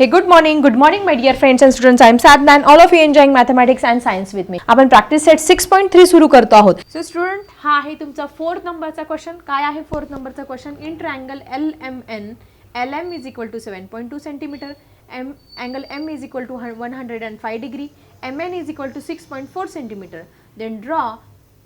Hey good morning good morning my dear friends and students I am Sadna man all of you enjoying mathematics and science with me आपण practice set six point three सुरू करतो आहोत. So student हा आहे तुमचा fourth नंबरचा question काय आहे फोर्थ नंबरचा question in triangle L M N L M is equal to seven point two centimetre M angle M is equal to one hundred and five degree M N is equal to six point four centimetre then draw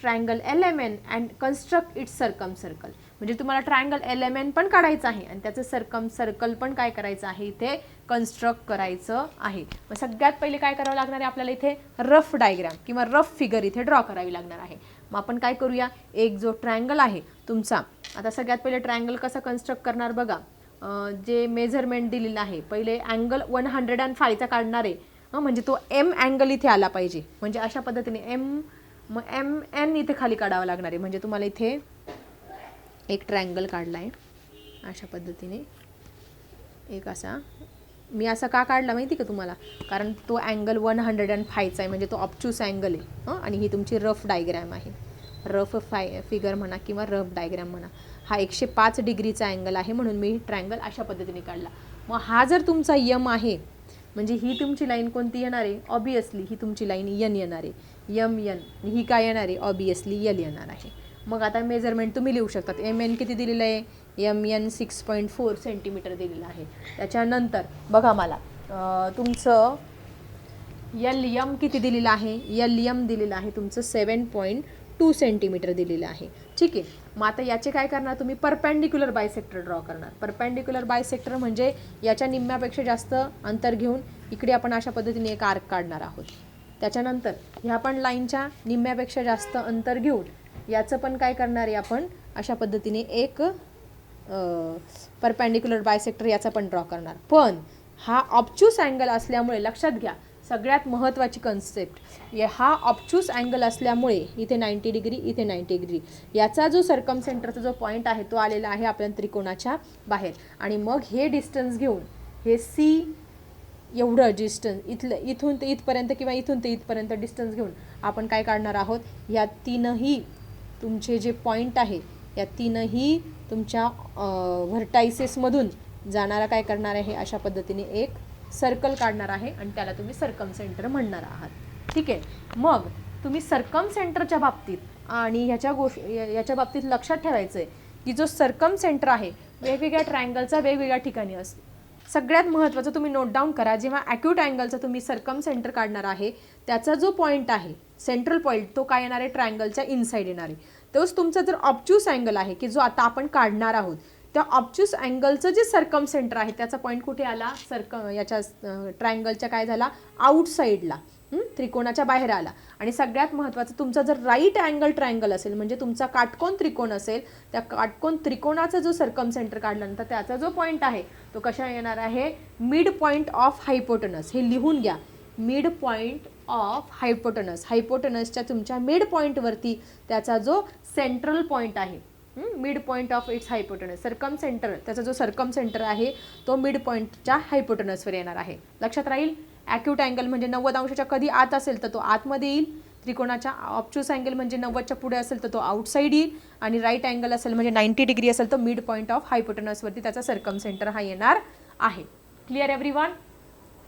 triangle L M N and construct its circumcircle म्हणजे तुम्हाला triangle L M N पण काढायचं आहे आणि त्याचं सरकम circle पण काय करायचं आहे? इथे कन्स्ट्रक्ट करायचं आहे. मग सगळ्यात पहिले काय करावं लागणार आहे आपल्याला इथे? रफ डायग्राम किंवा रफ फिगर इथे ड्रॉ करावी लागणार आहे. मग आपण काय करूया? एक जो ट्रायंगल आहे तुमचा. आता सगळ्यात पहिले ट्रायंगल कसा कन्स्ट्रक्ट करणार बघा. जे मेजरमेंट दिलेलं आहे. पहिले अँगल वन हंड्रेड अँड फायचा काढणार आहे. हं, म्हणजे तो एम अँगल इथे आला पाहिजे. म्हणजे अशा पद्धतीने एम मग एम एन इथे खाली काढावं लागणार आहे. म्हणजे तुम्हाला इथे एक ट्रँगल काढला आहे अशा पद्धतीने. एक असा. मी असा का काढला माहिती का तुम्हाला? कारण तो अँगल वन हंड्रेड अँड फायचा आहे. म्हणजे तो ऑप्चूस अँगल आहे. हं? आणि ही तुमची रफ डायग्रॅम आहे. रफ फाय फिगर म्हणा किंवा रफ डायग्रॅम म्हणा. हा एकशे पाच डिग्रीचा अँगल आहे म्हणून मी ट्रँगल अशा पद्धतीने काढला. मग हा जर तुमचा यम आहे म्हणजे ही तुमची लाईन कोणती येणार आहे? ऑबियसली ही तुमची लाईन यन येणार आहे. M N. ही काय येणार आहे? ऑबियसली यल येणार आहे. मग आता मेजरमेंट तुम्ही लिहू शकतात. एम एन किती दिलेलं आहे? M N six point four centimetre दिलेलं आहे. त्याच्यानंतर बघा मला तुमचं यल यम किती दिलेलं आहे? यल यम दिलेलं आहे तुमचं सेवन पॉईंट टू सेंटीमीटर दिलेलं आहे. ठीक आहे? मग आता याचे काय करणार तुम्ही? परपॅन्डिक्युलर बायसेक्टर ड्रॉ करणार. परपॅन्डिक्युलर बायसेक्टर म्हणजे याच्या निम्म्यापेक्षा जास्त अंतर घेऊन इकडे आपण अशा पद्धतीने एक आर्क काढणार आहोत. त्याच्यानंतर ह्या पण लाईनच्या निम्म्यापेक्षा जास्त अंतर घेऊन याचं पण काय करणार आहे आपण? अशा पद्धतीने एक परपॅन्डिक्युलर बायसेक्टर याचा पण ड्रॉ करणार. पण हा ऑप्च्यूस अँगल असल्यामुळे लक्षात घ्या सगळ्यात महत्त्वाची कन्सेप्ट हा ऑप्च्यूस अँगल असल्यामुळे इथे नाईंटी डिग्री इथे नाईंटी डिग्री याचा जो सरकम सेंटरचा जो पॉईंट आहे तो आलेला आहे आपल्या त्रिकोणाच्या बाहेर. आणि मग हे डिस्टन्स घेऊन हे सी एवढं डिस्टन्स इथलं इथून ते इथपर्यंत किंवा इथून ते इथपर्यंत डिस्टन्स घेऊन आपण काय काढणार आहोत? या तीनही तुमचे जे पॉईंट आहे या तीनही तुमच्या व्हर्टायसेसमधून जाणारा काय करणार आहे? अशा पद्धतीने एक सर्कल काढणार आहे आणि त्याला तुम्ही सरकम सेंटर म्हणणार आहात. ठीक आहे? मग तुम्ही सरकम सेंटरच्या बाबतीत आणि ह्याच्या गोष्ट याच्या बाबतीत लक्षात ठेवायचं आहे की जो सर्कम सेंटर आहे वेगवेगळ्या ट्रायंगलचा वेगवेगळ्या ठिकाणी असतो. सगळ्यात महत्त्वाचं तुम्ही नोट डाऊन करा. जेव्हा ॲक्यूट अँगलचा तुम्ही सरकम सेंटर काढणार आहे त्याचा जो पॉईंट आहे सेंट्रल पॉईंट तो काय येणार आहे? ट्रायंगलच्या इनसाईड येणार आहे. तोच तुमचा जर ऑप्च्यूस अँगल आहे की जो आता आपण काढणार आहोत त्या ऑप्च्यूस अँगलचं जे सरकम सेंटर आहे त्याचा पॉईंट कुठे आला? सरकम याच्या ट्रायंगलच्या काय झाला? आउटसाईडला त्रिकोणाच्या बाहेर आला. आणि सगळ्यात महत्त्वाचं तुमचा जर राईट अँगल ट्रायंगल असेल म्हणजे तुमचा काटकोन त्रिकोण असेल त्या काटकोन त्रिकोणाचा जो सरकम सेंटर काढल्यानंतर त्याचा जो पॉईंट आहे तो कशा येणार आहे? मिड पॉईंट ऑफ हायपोटनस हे लिहून घ्या. मिड पॉईंट ऑफ हायपोटनस हायपोटनसच्या तुमच्या मिड पॉईंटवरती त्याचा जो सेंट्रल पॉईंट आहे mid point of its hypotenuse circumcentre त्याचा जो सरकम सेंटर आहे तो मिड पॉईंटच्या हायपोटनसवर येणार आहे. लक्षात राहील? ॲक्यूट अँगल म्हणजे नव्वद अंशाच्या कधी आत असेल तर तो आतमध्ये येईल. त्रिकोणाच्या ऑप्चूस अँगल म्हणजे नव्वदच्या पुढे असेल तर तो आउटसाईड येईल. आणि राईट अँगल असेल म्हणजे नाईंटी डिग्री असेल तर मिड पॉईंट ऑफ हायपोटनसवरती त्याचा सरकम सेंटर हा येणार आहे. क्लिअर एव्हरी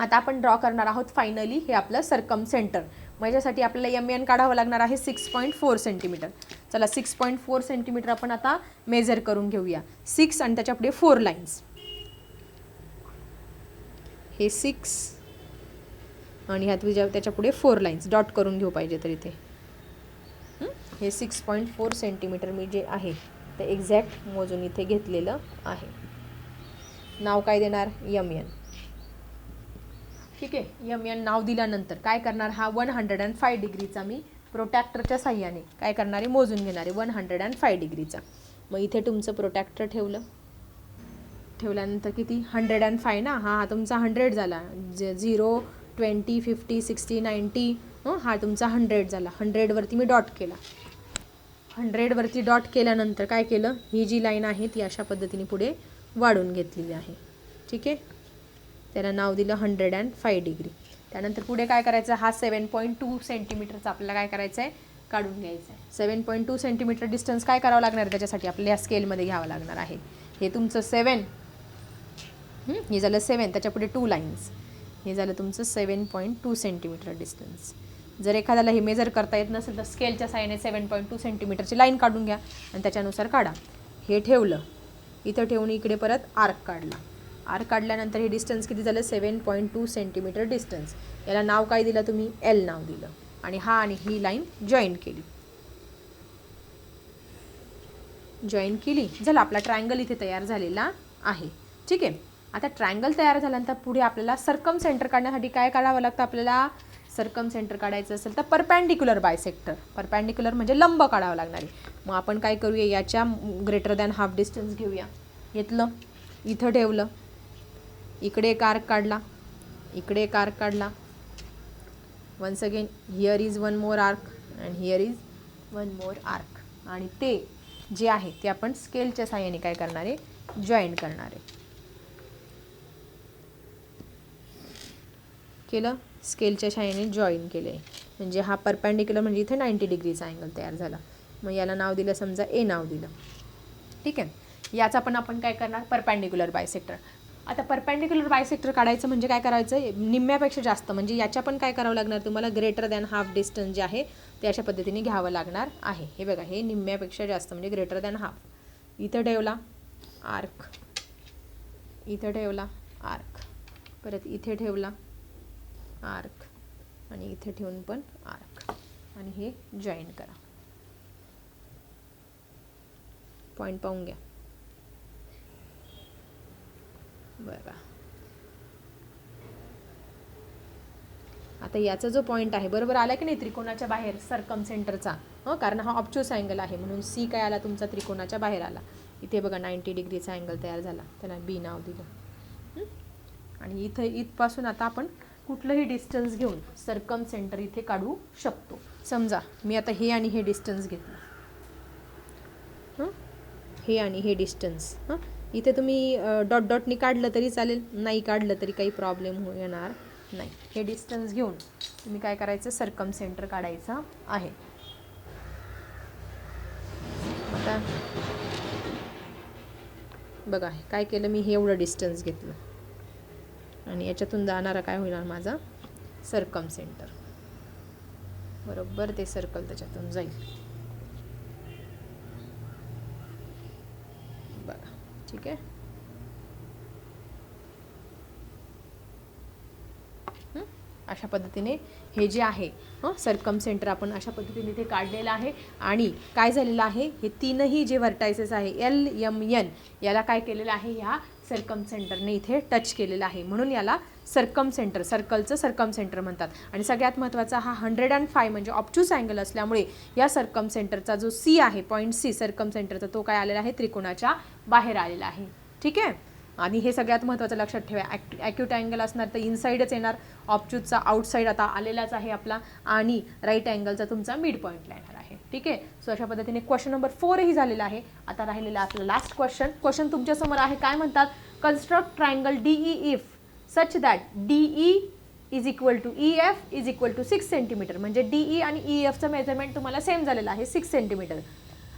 आता आपण ड्रॉ करणार आहोत फायनली हे आपलं सरकम सेंटर माझ्यासाठी आपल्याला एम एन काढावं लागणार आहे सिक्स पॉईंट फोर सेंटीमीटर चला सिक्स पॉईंट फोर सेंटीमीटर आपण आता मेजर करून घेऊया. सिक्स आणि त्याच्या पुढे फोर लाईन्स हे सिक्स आणि ह्या तुझ्या त्याच्या पुढे फोर लाईन्स डॉट करून घेऊ पाहिजे तर इथे. हे? सिक्स पॉईंट फोर सेंटीमीटर मी जे आहे ते एक्झॅक्ट मोजून इथे घेतलेलं आहे. नाव काय देणार? यम एन ठीक आहे? यम एन नाव दिल्यानंतर काय करणार हा? वन हंड्रेड अँड फाय डिग्रीचा मी प्रोटॅक्टरच्या साह्याने काय करणारे? मोजून घेणारे वन हंड्रेड अँड फाय डिग्रीचा मग इथे तुमचं प्रोटॅक्टर ठेवलं. ठेवल्यानंतर किती? हंड्रेड अँड फाय ना? हा हा तुमचा हंड्रेड झाला. जे zero twenty fifty sixty ninety हा तुमचा हंड्रेड झाला. हंड्रेडवरती मी डॉट केला. हंड्रेडवरती डॉट केल्यानंतर काय केलं? ही जी लाईन आहे ती अशा पद्धतीने पुढे वाढून घेतलेली आहे. ठीक आहे? त्याला नाव दिलं हंड्रेड अँड फाय डिग्री त्यानंतर पुढे काय करायचं? हा सेवन पॉईंट टू सेंटीमीटरचा आपल्याला काय करायचं आहे काढून घ्यायचं आहे seven point two centimetre distance काय करावं लागणार? त्याच्यासाठी आपल्याला या स्केलमध्ये घ्यावं लागणार आहे. हे तुमचं सेवन हे झालं सेवन त्याच्या पुढे टू लाईन्स हे झालं तुमचं seven point two centimetre distance. जर एखाद्याला हे मेजर करता येत नसेल तर स्केलच्या साहाय्याने सेवन पॉईंट टू सेंटीमीटरची लाईन काढून घ्या आणि त्याच्यानुसार काढा. हे ठेवलं. इथं ठेवून इकडे परत आर्क काढला. आर्क काढल्यानंतर हे डिस्टन्स किती झालं? Seven point two centimetre distance. याला नाव काय दिलं तुम्ही? एल नाव दिलं. आणि हा आणि ही लाईन जॉईन केली. जॉईन केली. झालं. आपला ट्रायंगल इथे तयार झालेला आहे. ठीक आहे? आता ट्रायंगल तयार झाल्यानंतर पुढे आपल्याला सरकम सेंटर काढण्यासाठी काय काढावं लागतं? आपल्याला सरकम सेंटर काढायचं असेल तर परपॅन्डिक्युलर बायसेक्टर परपॅन्डिक्युलर म्हणजे लंब काढावं लागणार. आहे मग आपण काय करूया? याच्या ग्रेटर दॅन हाफ डिस्टन्स घेऊया. घेतलं? इथं ठेवलं. इकडे एक आर्क काढला. इकडे एक आर्क काढला. Once again here is one more arc and here is one more arc आणि ते जे आहे ते आपण स्केलच्या साह्याने काय करणार आहे? जॉईन करणार केलं स्केलच्या शाईने जॉईन केले. म्हणजे हा परपॅन्डिक्युलर म्हणजे इथे नाईंटी डिग्रीचा अँगल तयार झाला. मग याला नाव दिलं समजा ए नाव दिलं. ठीक आहे? याचा पण आपण काय करणार? परपॅन्डिक्युलर बायसेक्टर आता परपॅन्डिक्युलर बायसेक्टर काढायचं म्हणजे काय करायचं? निम्म्यापेक्षा जास्त म्हणजे याच्या पण काय करावं लागणार तुम्हाला? ग्रेटर दॅन हाफ डिस्टन्स जे आहे ते अशा पद्धतीने घ्यावं लागणार आहे. हे बघा हे निम्म्यापेक्षा जास्त म्हणजे ग्रेटर दॅन हाफ इथं ठेवला आर्क इथं ठेवला आर्क परत इथे ठेवला आर्क. आणि इथे ठेवून पण आर्क. आणि हे जॉईन करा. पॉईंट पाहून घ्या. बरं. आता याचा जो पॉईंट आहे बरोबर आला की नाही त्रिकोणाच्या बाहेर सरकम सेंटरचा हं कारण हा ऑप्चोस अँगल आहे म्हणून सी काय आला? तुमचा त्रिकोणाच्या बाहेर आला. इथे बघा नाईंटी डिग्रीचा अँगल तयार झाला. त्याला बी नाव दिलं. आणि इथं इथपासून आता आपण कुठलंही डिस्टन्स घेऊन सरकम सेंटर इथे काढू शकतो. समजा मी आता हे आणि हे डिस्टन्स घेतलं. हं? हे आणि हे डिस्टन्स हां? इथे तुम्ही डॉट डॉटनी काढलं तरी चालेल नाही काढलं तरी काही प्रॉब्लेम हो येणार नाही. हे डिस्टन्स घेऊन तुम्ही काय करायचं? सरकम सेंटर काढायचं आहे. आता बघा काय केलं मी? हे एवढं डिस्टन्स घेतलं. आणि याच्यातून जाणारा काय होणार माझा? सर्कम सेंटर बरोबर ते सर्कल त्याच्यातून जाईल. बघा ठीक आहे? अशा पद्धतीने हे जे आहे हं? सरकम सेंटर आपण अशा पद्धतीने इथे काढलेलं आहे. आणि काय झालेलं आहे? हे तीनही जे व्हर्टायसेस आहे एल यम एन याला काय केलेलं आहे? ह्या सर्कम सेंटरने इथे टच केलेलं आहे. म्हणून याला सर्कम सेंटर सर्कलचं सर्कम सेंटर म्हणतात. आणि सगळ्यात महत्त्वाचा हा हंड्रेड अँड फाय म्हणजे ऑप्चूस अँगल असल्यामुळे या सर्कम सेंटरचा जो सी आहे पॉईंट सी सर्कम सेंटरचा तो काय आलेला आहे? त्रिकोणाच्या बाहेर आलेला आहे. ठीक आहे? आणि हे सगळ्यात महत्त्वाचं लक्षात ठेवा. ॲक् ॲक्यूट अँगल असणार तर इनसाईडच येणार. ऑप्चूटचा आउटसाईड आता आलेलाच आहे आपला. आणि राईट अँगलचा तुमचा मिड पॉईंटला येणार आहे. ठीक आहे? सो अशा पद्धतीने क्वेश्चन नंबर फोरही झालेला आहे. आता राहिलेला आपला लास्ट क्वेश्चन क्वेश्चन तुमच्यासमोर आहे. काय म्हणतात? Construct triangle D E if such that D E is equal to E F is equal to six centimetre म्हणजे डी ई आणि ई एफचं मेजरमेंट तुम्हाला सेम झालेलं आहे. सिक्स सेंटीमीटर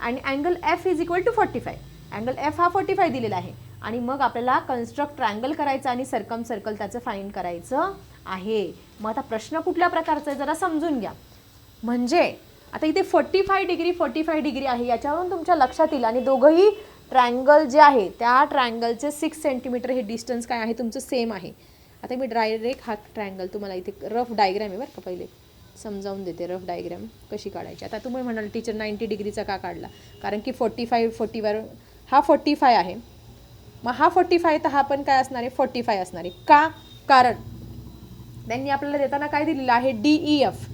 आणि angle F is equal to forty five angle F हा forty five दिलेला आहे. आणि मग आपल्याला कन्स्ट्रक्ट ट्रँगल करायचं आणि सरकम सर्कल त्याचं फाईंड करायचं आहे. मग आता प्रश्न कुठल्या प्रकारचा आहे जरा समजून घ्या. म्हणजे आता इथे forty five degree forty five degree आहे याच्यावरून तुमच्या लक्षात येईल. आणि दोघंही ट्रँगल जे आहे त्या ट्रँगलचे सिक्स सेंटीमीटर हे डिस्टन्स काय आहे? तुमचं सेम आहे. आता मी डायरेक्ट हा ट्रँगल तुम्हाला इथे रफ डायग्रॅम आहे बरं का पहिले. समजावून देते रफ डायग्रॅम कशी काढायची. आता तुम्ही म्हणाल टीचर नाईंटी डिग्रीचा का काढला? कारण की फोर्टी फाय फोर्टीवर हा फोर्टी फाय आहे. मग हा फोर्टी फाय तर हा पण काय असणार आहे? फोर्टी फाय असणार आहे. का? कारण त्यांनी आपल्याला देताना काय दिलेलं आहे? D E F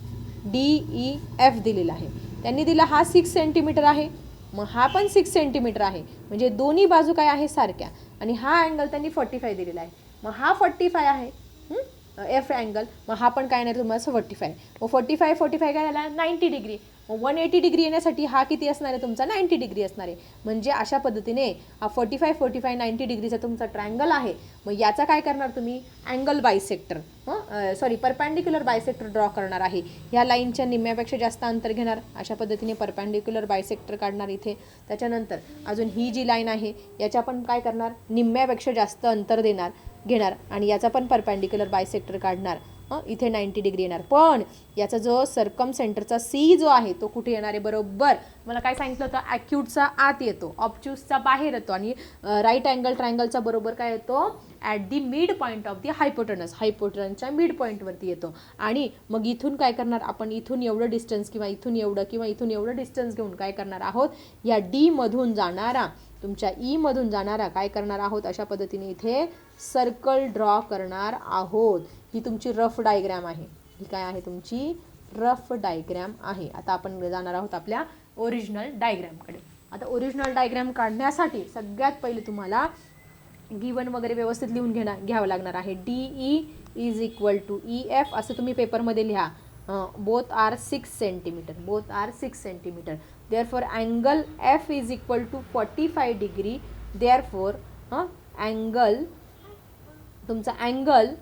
D E F दिलेला आहे. त्यांनी दिला हा सिक्स सेंटीमीटर आहे. मग हा पण सिक्स सेंटीमीटर आहे. म्हणजे दोन्ही बाजू काय आहे? सारख्या. आणि हा अँगल त्यांनी फोर्टी फाय दिलेला आहे. मग हा फोर्टी फाय आहे एफ अँगल मग हा पण काय नाही तुम्हाला फोर्टी फाय मग फोर्टी फाय फोर्टी फाय काय झाला? Ninety degree one eighty degree येण्यासाठी हा किती असणार आहे तुमचा? नाईंटी डिग्री असणार आहे. म्हणजे अशा पद्धतीने हा forty five forty five ninety डिग्रीचा तुमचा ट्रँगल आहे. मग याचा काय करणार तुम्ही? Angle bisector sorry perpendicular bisector draw करणार आहे. ह्या लाईनच्या निम्म्यापेक्षा जास्त अंतर घेणार. अशा पद्धतीने परपॅन्डिक्युलर बायसेक्टर काढणार इथे. त्याच्यानंतर अजून ही जी लाईन आहे याच्या पण काय करणार? निम्म्यापेक्षा जास्त अंतर देणार घेणार. आणि याचा पण परपॅन्डिक्युलर बायसेक्टर काढणार. इथे नाईंटी डिग्री येणार. पण याचा जो सरकम सेंटरचा सी जो आहे तो कुठे येणार? आहे बरोबर. मला काय सांगितलं होतं? ॲक्यूटचा आत येतो. ऑप्च्यूसचा बाहेर येतो. आणि राईट अँगल ट्रायंगलचा बरोबर काय येतो? At the mid point of the hypotenuse हायपोटनसच्या mid पॉईंटवरती येतो. आणि मग इथून काय करणार आपण? इथून एवढं डिस्टन्स किंवा इथून एवढं किंवा इथून एवढं डिस्टन्स घेऊन काय करणार आहोत? या डीमधून जाणारा तुमच्या e ईमधून जाणारा काय करणार आहोत? अशा पद्धतीने इथे सर्कल ड्रॉ करणार आहोत. ही तुमची रफ डायग्रॅम आहे. ही काय आहे तुमची? रफ डायग्रॅम आहे. आता आपण जाणार आहोत आपल्या ओरिजिनल डायग्रॅमकडे आता ओरिजिनल डायग्रॅम काढण्यासाठी सगळ्यात पहिले तुम्हाला गिवन वगैरे व्यवस्थित लिहून घेणार घ्यावं लागणार आहे. D E is equal to E F असं तुम्ही पेपरमध्ये लिहा. Both are six centimetre both are six centimetre therefore angle F is equal to forty five degree therefore angle तुमचा angle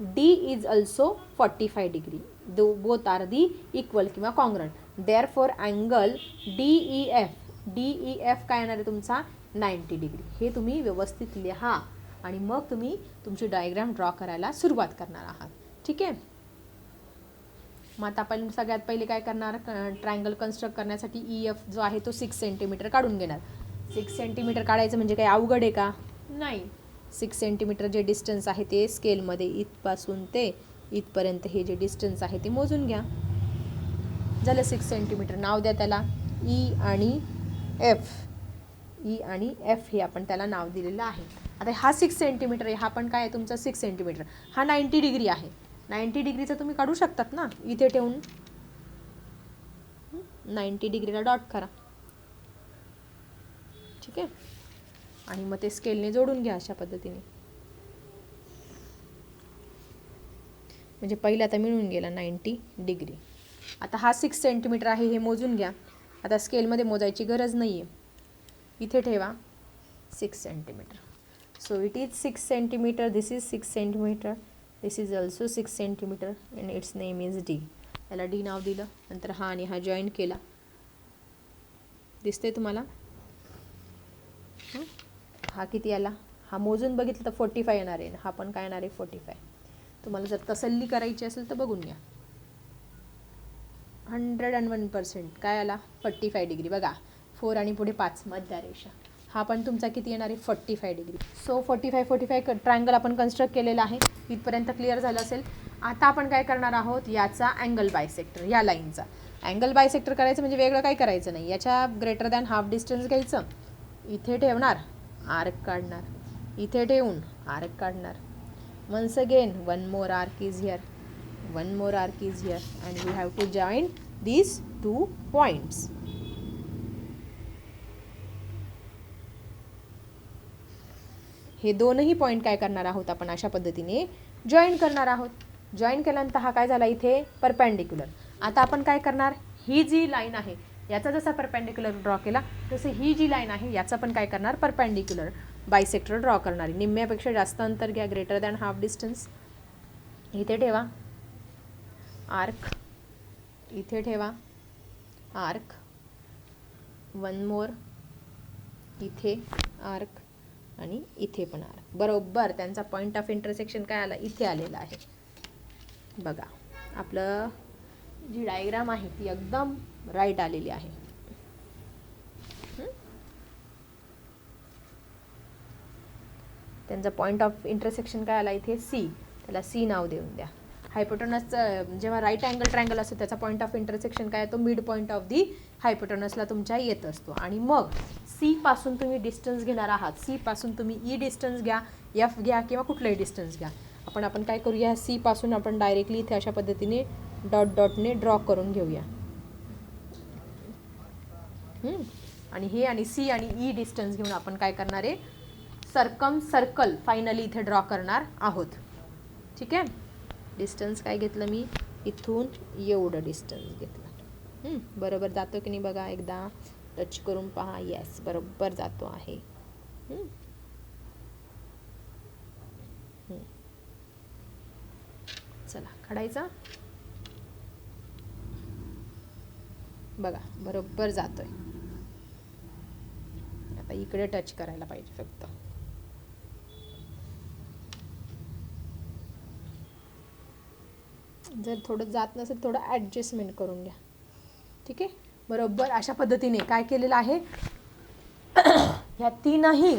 D is also forty five degree though both are the equal किंवा congruent therefore angle D E F D E F काय येणार आहे तुमचा? Ninety degree हे तुम्ही व्यवस्थित लिहा आणि मग तुम्ही तुमची डायग्राम ड्रॉ करायला सुरुवात करणार आहात. ठीक आहे? मग आता आपण सगळ्यात पहिले काय करणार? ट्रायंगल कन्स्ट्रक्ट करण्यासाठी ई एफ जो आहे तो सिक्स सेंटीमीटर काढून घेणार. सिक्स सेंटीमीटर काढायचं म्हणजे काही अवघड आहे का? नाही. सिक्स सेंटीमीटर जे डिस्टन्स आहे ते स्केलमध्ये इथपासून ते इथपर्यंत हे जे डिस्टन्स आहे ते मोजून घ्या. झालं सिक्स सेंटीमीटर. नाव द्या त्याला. ई आणि एफ. ई आणि एफ हे आपण त्याला नाव दिलेलं आहे. आता हा सिक्स सेंटीमीटर आहे. हा पण काय आहे तुमचा? Six centimetre. हा नाईंटी डिग्री आहे. नाईंटी डिग्रीचं तुम्ही काढू शकतात ना? इथे ठेवून. नाईंटी डिग्रीला डॉट करा. ठीक आहे? आणि मग ते स्केलने जोडून घ्या अशा पद्धतीने. म्हणजे पहिला आता मिळून गेला नाईंटी डिग्री आता हा सिक्स सेंटीमीटर आहे हे मोजून घ्या. आता स्केलमध्ये मोजायची गरज नाही आहे इथे ठेवा six centimetre so it is six centimetre this is six centimetre this is also six centimetre and it's name is D याला डी नाव दिलं नंतर हा आणि हा जॉईन केला. दिसते तुम्हाला? हा किती आला? हा मोजून बघितलं तर फोर्टी फाय येणार आहे. हा पण काय येणार आहे? फोर्टी फाय तुम्हाला जर तसल्ली करायची असेल तर बघून घ्या. हंड्रेड अँड वन पर्सेंट काय आला? फोर्टी फाय डिग्री बघा. फोर आणि पुढे पाच. मध्य रेषा हा पण तुमचा किती येणार आहे? Forty five degree so forty five forty five triangle आपण कन्स्ट्रक्ट केलेला आहे. इथपर्यंत क्लिअर झालं असेल. आता आपण काय करणार आहोत? याचा अँगल बायसेक्टर या लाईनचा अँगल बायसेक्टर करायचं म्हणजे वेगळं काही करायचं नाही. याच्या ग्रेटर दॅन हाफ डिस्टन्स घ्यायचं. इथे ठेवणार. आर्क काढणार. इथे ठेवून आर्क काढणार. Once again one more arc is here one more arc is here and we have to join these two points हे दोनही पॉईंट काय करणार आहोत आपण अशा पद्धतीने जॉईन करणार आहोत. जॉईन केल्यानंतर हा काय झाला इथे? परपॅन्डिक्युलर आता आपण काय करणार? ही जी लाईन आहे याचा जसा परपॅन्डिक्युलर ड्रॉ केला तसं ही जी लाईन आहे याचा पण काय करणार? परपॅन्डिक्युलर बायसेक्टर ड्रॉ करणार. आहे निम्म्यापेक्षा जास्त अंतर घ्या ग्रेटर दॅन हाफ डिस्टन्स इथे ठेवा. आर्क इथे ठेवा. आर्क वन मोर इथे आर्क आणि इथे पण आर्क बरोबर त्यांचा पॉईंट ऑफ इंटरसेक्शन काय आला? इथे आलेला आहे. बघा आपलं जी डायग्राम आहे ती एकदम राईट आलेली आहे. त्यांचा पॉईंट ऑफ इंटरसेक्शन काय आला इथे? सी त्याला सी नाव देऊन द्या. हायपोटोनसचं जेव्हा राईट अँगल ट्रँगल असतो त्याचा पॉईंट ऑफ इंटरसेक्शन काय तो मिड पॉईंट ऑफ दी हायपोटोनसला तुमच्या येत असतो. आणि मग सी पासून तुम्ही डिस्टन्स घेणार आहात. सी पासून तुम्ही e ई डिस्टन्स घ्या एफ घ्या किंवा कुठलाही डिस्टन्स घ्या. आपण आपण काय करूया? सी पासून आपण डायरेक्टली इथे अशा पद्धतीने डॉट डॉटने ड्रॉ करून घेऊया. आणि हे आणि सी आणि ई डिस्टन्स घेऊन आपण काय करणार आहे? सर्कम सर्कल फायनली इथे ड्रॉ करणार आहोत. ठीक आहे? डिस्टन्स काय घेतलं मी? इथून एवढं डिस्टन्स घेतलं. बरोबर जातो की नाही बघा एकदा? टच करून पहा. येस बरोबर जातो आहे. चला काढायचा? बघा बरोबर जातो आता इकडे टच करायला पाहिजे फक्त. जर थोडं जात नसेल थोडं ॲडजस्टमेंट करून घ्या. ठीक आहे? बरोबर अशा पद्धतीने काय केलेलं आहे? ह्या तीनही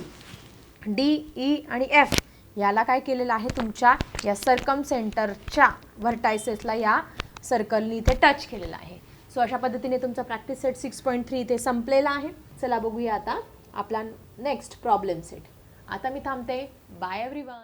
डी ई e आणि एफ याला काय केलेलं आहे तुमच्या या सर्कम सेंटरच्या व्हर्टायसेसला या सर्कलनी इथे टच केलेला आहे. सो अशा पद्धतीने तुमचा practice set six point three इथे संपलेला आहे. चला बघूया आता आपला नेक्स्ट प्रॉब्लेम सेट आता मी थांबते. Bye every one